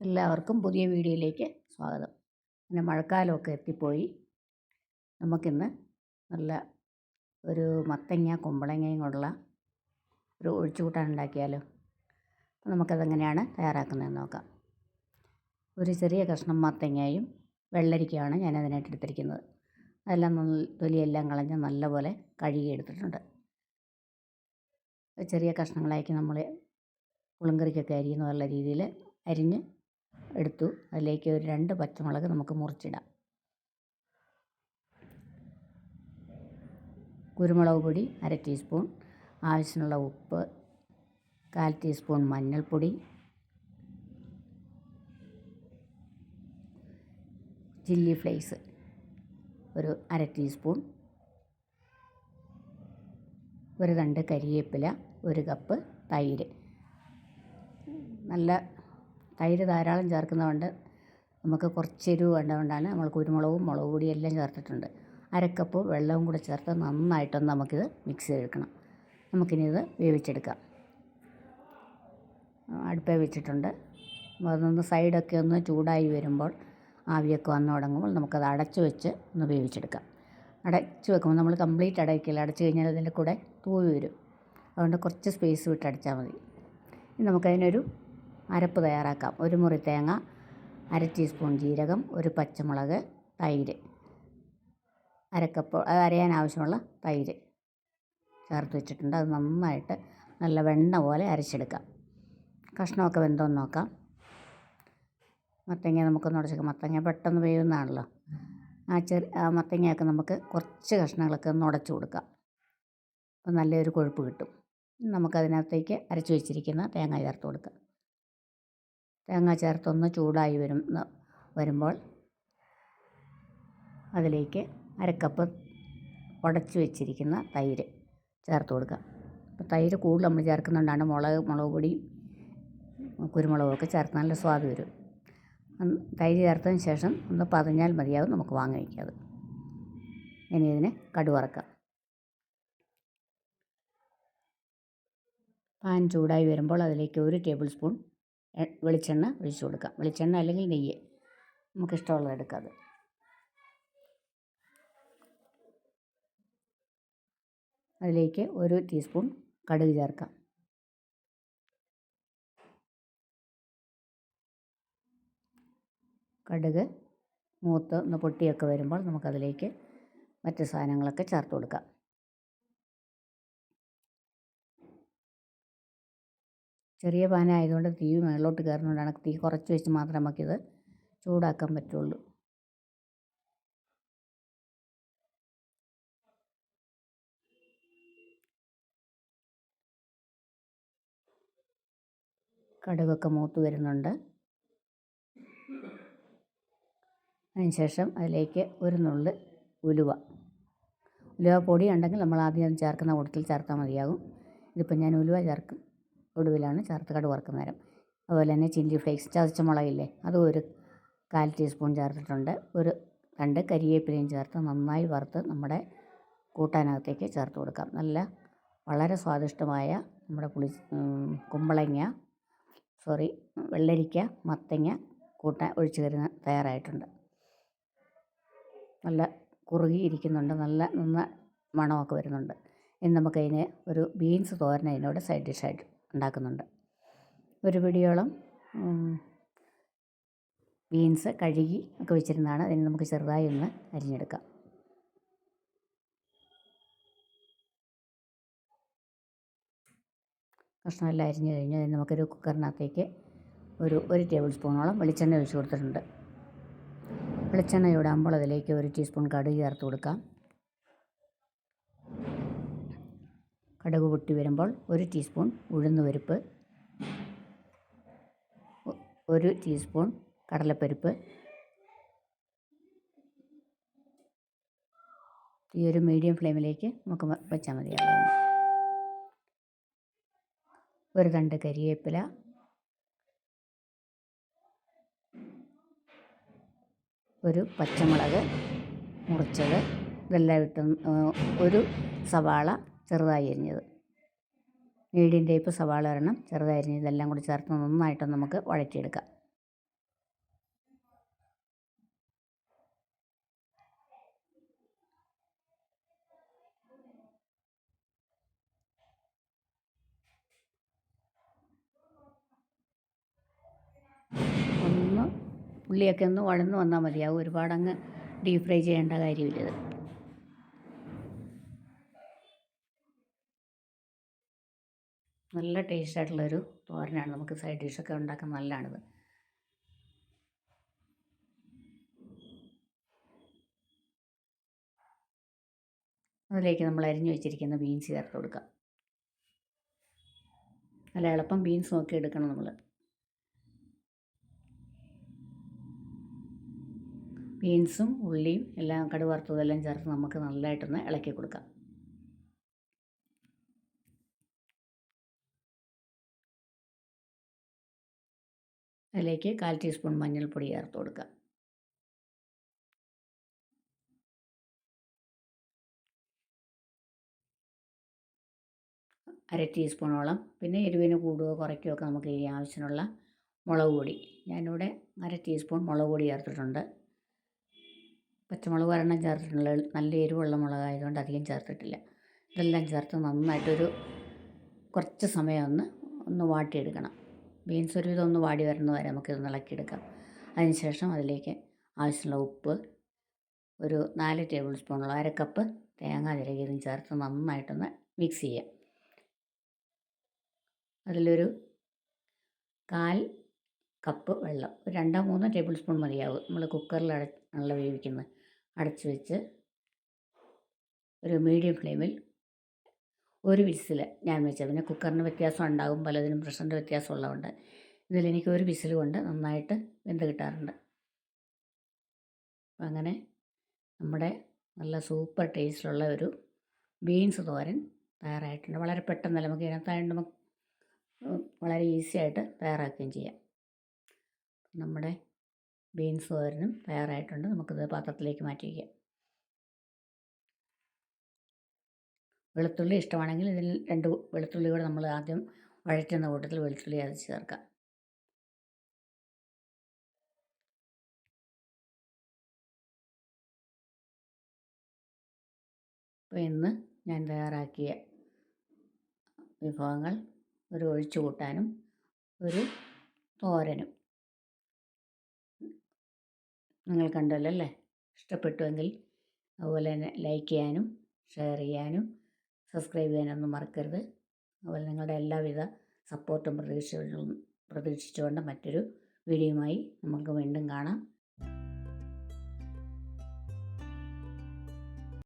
എല്ലാവർക്കും പുതിയ വീഡിയോയിലേക്ക് സ്വാഗതം. പിന്നെ മഴക്കാലമൊക്കെ എത്തിപ്പോയി. നമുക്കിന്ന് നല്ല ഒരു മത്തങ്ങ കുമ്പളങ്ങയും കൊണ്ടുള്ള ഒരു ഒഴിച്ചുകൂട്ടാൻ ഉണ്ടാക്കിയാലോ? അപ്പോൾ നമുക്കതെങ്ങനെയാണ് തയ്യാറാക്കുന്നതെന്ന് നോക്കാം. ഒരു ചെറിയ കഷ്ണം മത്തങ്ങയും വെള്ളരിക്കയാണ് ഞാൻ അതിനായിട്ട് എടുത്തിരിക്കുന്നത്. അതെല്ലാം തൊലിയെല്ലാം കളഞ്ഞ് നല്ലപോലെ കഴുകി എടുത്തിട്ടുണ്ട് ചെറിയ കഷ്ണങ്ങളാക്കി നമ്മൾ പുളിങ്കറിക്കൊക്കെ അരിയുന്ന രീതിയിൽ അരിഞ്ഞ് എടുത്തു. അതിലേക്ക് ഒരു രണ്ട് പച്ചമുളക് നമുക്ക് മുറിച്ചിടാം. കുരുമുളക് പൊടി അര ടീസ്പൂൺ. ആവശ്യത്തിനുള്ള ഉപ്പ് കാൽ ടീസ്പൂൺ മഞ്ഞൾപ്പൊടി. ചില്ലി ഫ്ലേക്സ് ഒരു അര ടീസ്പൂൺ. ഒരു രണ്ട് കരിയേപ്പില ഒരു കപ്പ് തൈര്. നല്ല തൈര് ധാരാളം ചേർക്കുന്നതുകൊണ്ട് നമുക്ക് കുറച്ച് എരിവ് വേണ്ടതുകൊണ്ടാണ് നമ്മൾ കുരുമുളകും മുളക് പൊടിയും എല്ലാം ചേർത്തിട്ടുണ്ട്. അരക്കപ്പ് വെള്ളവും കൂടെ ചേർത്ത് നന്നായിട്ടൊന്ന് നമുക്കിത് മിക്സ് ചെയ്തെടുക്കണം. നമുക്കിനി ഇത് വേവിച്ചെടുക്കാം. അടുപ്പേ വെച്ചിട്ടുണ്ട്. അതൊന്ന് സൈഡൊക്കെ ഒന്ന് ചൂടായി വരുമ്പോൾ ആവിയൊക്കെ വന്ന് തുടങ്ങുമ്പോൾ നമുക്കത് അടച്ചു വെച്ച് ഒന്ന് വേവിച്ചെടുക്കാം. അടച്ച് വെക്കുമ്പോൾ നമ്മൾ കംപ്ലീറ്റ് അടയ്ക്കില്ല. അടച്ചു കഴിഞ്ഞാൽ അതിന്റെ കൂടെ തൂവി വരും. അതുകൊണ്ട് കുറച്ച് സ്പേസ് വിട്ട് അടച്ചാൽ മതി. നമുക്കതിനൊരു അരപ്പ് തയ്യാറാക്കാം. ഒരു മുറി തേങ്ങ അര ടീസ്പൂൺ ജീരകം ഒരു പച്ചമുളക് തൈര്. അരക്കപ്പ് അരയാൻ ആവശ്യമുള്ള തൈര് ചേർത്ത് വെച്ചിട്ടുണ്ട്. അത് നന്നായിട്ട് നല്ല വെണ്ണ പോലെ അരച്ചെടുക്കാം. കഷ്ണമൊക്കെ വെന്തോന്ന് നോക്കാം. മത്തങ്ങ നമുക്കൊന്ന് ഉടച്ചേക്കാം മത്തങ്ങ പെട്ടെന്ന് വേവുന്നതാണല്ലോ. ആ ചെറിയ ആ മത്തങ്ങയൊക്കെ നമുക്ക് കുറച്ച് കഷ്ണങ്ങളൊക്കെ ഒന്ന് ഉടച്ചു കൊടുക്കാം. അപ്പോൾ നല്ലൊരു കൊഴുപ്പ് കിട്ടും. നമുക്കതിനകത്തേക്ക് അരച്ച് വെച്ചിരിക്കുന്ന തേങ്ങ ചേർത്ത് കൊടുക്കാം. തേങ്ങ ചേർത്തൊന്ന് ചൂടായി വരും വരുമ്പോൾ അതിലേക്ക് അരക്കപ്പ് ഉടച്ച് വെച്ചിരിക്കുന്ന തൈര് ചേർത്ത് കൊടുക്കുക. അപ്പോൾ തൈര് കൂടുതൽ നമ്മൾ ചേർക്കുന്നുണ്ടാണ് മുളക് മുളക് പൊടി കുരുമുളകൊക്കെ ചേർത്ത് നല്ല സ്വാദ് വരും. തൈര് ചേർത്തതിന് ശേഷം ഒന്ന് പതഞ്ഞാൽ മതിയാവും നമുക്ക് വാങ്ങി വയ്ക്കാം ഇനി ഇതിനെ കടുവറക്കാം പാൻ ചൂടായി വരുമ്പോൾ അതിലേക്ക് ഒരു ടേബിൾ സ്പൂൺ വെളിച്ചെണ്ണ ഒഴിച്ചു കൊടുക്കാം. വെളിച്ചെണ്ണ അല്ലെങ്കിൽ നെയ്യ്. നമുക്കിഷ്ടമുള്ളത് എടുക്കാം അത്. അതിലേക്ക് ഒരു ടീസ്പൂൺ കടുക് ചേർക്കാം. കടുക് മൂത്ത് ഒന്ന് പൊട്ടിയൊക്കെ വരുമ്പോൾ നമുക്കതിലേക്ക് മറ്റ് സാധനങ്ങളൊക്കെ ചേർത്ത് കൊടുക്കാം. ചെറിയ പാനായതുകൊണ്ട് തീ മേളിലോട്ട് കയറുന്നതുകൊണ്ടാണ് തീ കുറച്ച് വെച്ച് മാത്രമേ നമുക്കിത് ചൂടാക്കാൻ പറ്റുള്ളൂ. കടുകൊക്കെ മൂത്ത് വരുന്നുണ്ട്. അതിനുശേഷം അതിലേക്ക് ഒരു നുള്ള് ഉലുവ. ഉലുവ പൊടി ഉണ്ടെങ്കിൽ നമ്മൾ ആദ്യം ചേർക്കുന്ന കൂട്ടത്തിൽ ചേർത്താൽ മതിയാകും. ഇതിപ്പോൾ ഞാൻ ഉലുവ ചേർക്കും. ഒടുവിലാണ് ചേർത്ത് വറുക്കുന്ന നേരം. അതുപോലെ തന്നെ ചില്ലി ഫ്ലേക്സ് ചതച്ച മുളകില്ലേ അതും ഒരു കാൽ ടീസ്പൂൺ ചേർത്തിട്ടുണ്ട്. ഒരു രണ്ട് കരിവേപ്പിലയും ചേർത്ത് നന്നായി വറുത്ത് നമ്മുടെ കൂട്ടാനകത്തേക്ക് ചേർത്ത് കൊടുക്കാം. നല്ല വളരെ സ്വാദിഷ്ടമായ നമ്മുടെ പുളി കുമ്പളങ്ങ സോറി വെള്ളരിക്ക മത്തങ്ങ കൂട്ടാൻ ഒഴിച്ചു കറി തയ്യാറായിട്ടുണ്ട്. നല്ല കുറുകിയിരിക്കുന്നുണ്ട് നല്ല നന്ന മണമൊക്കെ വരുന്നുണ്ട്. ഇനി നമുക്കതിന് ഒരു ബീൻസ് തോരൻ അതിനോട് സൈഡ് ഡിഷായിട്ട് ഉണ്ടാക്കുന്നുണ്ട്. ഒരു പിടിയോളം ബീൻസ് കഴുകി ഒക്കെ വെച്ചിരുന്നതാണ്. അതിന് നമുക്ക് ചെറുതായി ഒന്ന് അരിഞ്ഞെടുക്കാം. കഷ്ണമെല്ലാം അരിഞ്ഞു കഴിഞ്ഞാൽ അതിന് നമുക്കൊരു കുക്കറിനകത്തേക്ക് ഒരു ഒരു ടേബിൾ സ്പൂണോളം വെളിച്ചെണ്ണ ഒഴിച്ചു കൊടുത്തിട്ടുണ്ട്. വെളിച്ചെണ്ണ ചൂടാകുമ്പോൾ അതിലേക്ക് ഒരു ടീസ്പൂൺ കടുക് ചേർത്ത് കൊടുക്കാം. കടുക് പൊട്ടി വരുമ്പോൾ ഒരു ടീസ്പൂൺ ഉഴുന്നുപരിപ്പ് ഒരു ടീസ്പൂൺ കടലപ്പരിപ്പ് ഈ ഒരു മീഡിയം ഫ്ലെയിമിലേക്ക് നമുക്ക് വെച്ചാൽ മതിയാകും ഒരു തണ്ട് കരിവേപ്പില ഒരു പച്ചമുളക് മുറിച്ചത് ഇതെല്ലാം ഇട്ട് ഒരു സവാള ചെറുതായി അരിഞ്ഞത് മീഡിയം ടൈപ്പ് സവാള ഒരെണ്ണം ചെറുതായി അരിഞ്ഞ് ഇതെല്ലാം കൂടി ചേർത്ത് നന്നായിട്ട് നമുക്ക് വഴറ്റിയെടുക്കാം. ഉള്ളിയൊക്കെ ഒന്ന് വളർന്നു വന്നാൽ മതിയാവും ഒരുപാടങ്ങ് ഡീപ് ഫ്രൈ ചെയ്യേണ്ട കാര്യമില്ലത് നല്ല ടേസ്റ്റ് ആയിട്ടുള്ളൊരു തോരനാണ്. നമുക്ക് സൈഡ് ഡിഷൊക്കെ ഉണ്ടാക്കാൻ നല്ലതാണിത്. അതിലേക്ക് നമ്മൾ അരിഞ്ഞു വെച്ചിരിക്കുന്ന ബീൻസ് ചേർത്ത് കൊടുക്കാം. നല്ല എളുപ്പം ബീൻസ് നോക്കി എടുക്കണം നമ്മൾ ബീൻസും ഉള്ളിയും എല്ലാം കടുവറുത്തതെല്ലാം ചേർത്ത് നമുക്ക് നല്ലതായിട്ടൊന്ന് ഇളക്കി കൊടുക്കാം. അതിലേക്ക് കാൽ ടീസ്പൂൺ മഞ്ഞൾപ്പൊടി ചേർത്ത് കൊടുക്കുക. അര ടീസ്പൂണോളം പിന്നെ എരിവിന് കൂടുകയോ കുറയ്ക്കുകയോ ഒക്കെ നമുക്ക് ഈ ആവശ്യത്തിനുള്ള മുളക് പൊടി. ഞാനിവിടെ അര ടീസ്പൂൺ മുളക് പൊടി ചേർത്തിട്ടുണ്ട്. പച്ചമുളക് ഒരെണ്ണം ചേർത്തിട്ടുള്ള നല്ല എരിവുള്ള മുളകായതുകൊണ്ട് അധികം ചേർത്തിട്ടില്ല. ഇതെല്ലാം ചേർത്ത് നന്നായിട്ടൊരു കുറച്ച് സമയം ഒന്ന് ഒന്ന് വാട്ടിയെടുക്കണം. ബീൻസ് ഒരുവിധം ഒന്ന് വാടി വരുന്നത് വരെ നമുക്കിതൊന്ന് ഇളക്കിയെടുക്കാം. അതിനുശേഷം അതിലേക്ക് ആവശ്യമുള്ള ഉപ്പ് ഒരു നാല് ടേബിൾ സ്പൂണുള്ള അര കപ്പ് തേങ്ങ ചിരകിയതും ചേർത്ത് നന്നായിട്ടൊന്ന് മിക്സ് ചെയ്യാം. അതിലൊരു കാൽ കപ്പ് വെള്ളം ഒരു രണ്ടോ മൂന്നോ ടേബിൾ സ്പൂൺ മതിയാവും. നമ്മൾ കുക്കറിൽ അട ആണല്ലോ വേവിക്കുന്നത്. അടച്ച് വെച്ച് ഒരു മീഡിയം ഫ്ലെയിമിൽ ഒരു വിസിൽ ഞാൻ വെച്ചത്. പിന്നെ കുക്കറിന് വ്യത്യാസം ഉണ്ടാകും പലതിനും പ്രഷറിന്റെ വ്യത്യാസം ഉള്ളതുകൊണ്ട്. ഇതിലെനിക്ക് ഒരു വിസിൽ കൊണ്ട് നന്നായിട്ട് വെന്ത് കിട്ടാറുണ്ട്. അങ്ങനെ നമ്മുടെ നല്ല സൂപ്പർ ടേസ്റ്റിലുള്ള ഒരു ബീൻസ് തോരൻ തയ്യാറായിട്ടുണ്ട്. വളരെ പെട്ടെന്നല്ല നമുക്ക് ഇതിനകത്തായതുകൊണ്ട് നമുക്ക് വളരെ ഈസി ആയിട്ട് തയ്യാറാക്കുകയും ചെയ്യാം. നമ്മുടെ ബീൻസ് തോരനും തയ്യാറായിട്ടുണ്ട്. നമുക്കിത് പാത്രത്തിലേക്ക് മാറ്റി വയ്ക്കാം വെളുത്തുള്ളി ഇഷ്ടമാണെങ്കിൽ ഇതിൽ രണ്ട് വെളുത്തുള്ളി കൂടെ നമ്മൾ ആദ്യം വഴറ്റുന്ന കൂട്ടത്തിൽ വെളുത്തുള്ളി അത് ചേർക്കാം. അപ്പോൾ ഇന്ന് ഞാൻ തയ്യാറാക്കിയ വിഭവങ്ങൾ ഒരു ഒഴിച്ചു കൂട്ടാനും ഒരു തോരനും. നിങ്ങൾ കണ്ടല്ലോ അല്ലേ? ഇഷ്ടപ്പെട്ടുവെങ്കിൽ അതുപോലെ തന്നെ ലൈക്ക് ചെയ്യാനും ഷെയർ ചെയ്യാനും സബ്സ്ക്രൈബ് ചെയ്യാനൊന്നും മറക്കരുത്. അതുപോലെ നിങ്ങളുടെ എല്ലാവിധ സപ്പോർട്ടും പ്രതീക്ഷകളും പ്രതീക്ഷിച്ചുകൊണ്ട് മറ്റൊരു വീഡിയോയുമായി നമുക്ക് വീണ്ടും കാണാം.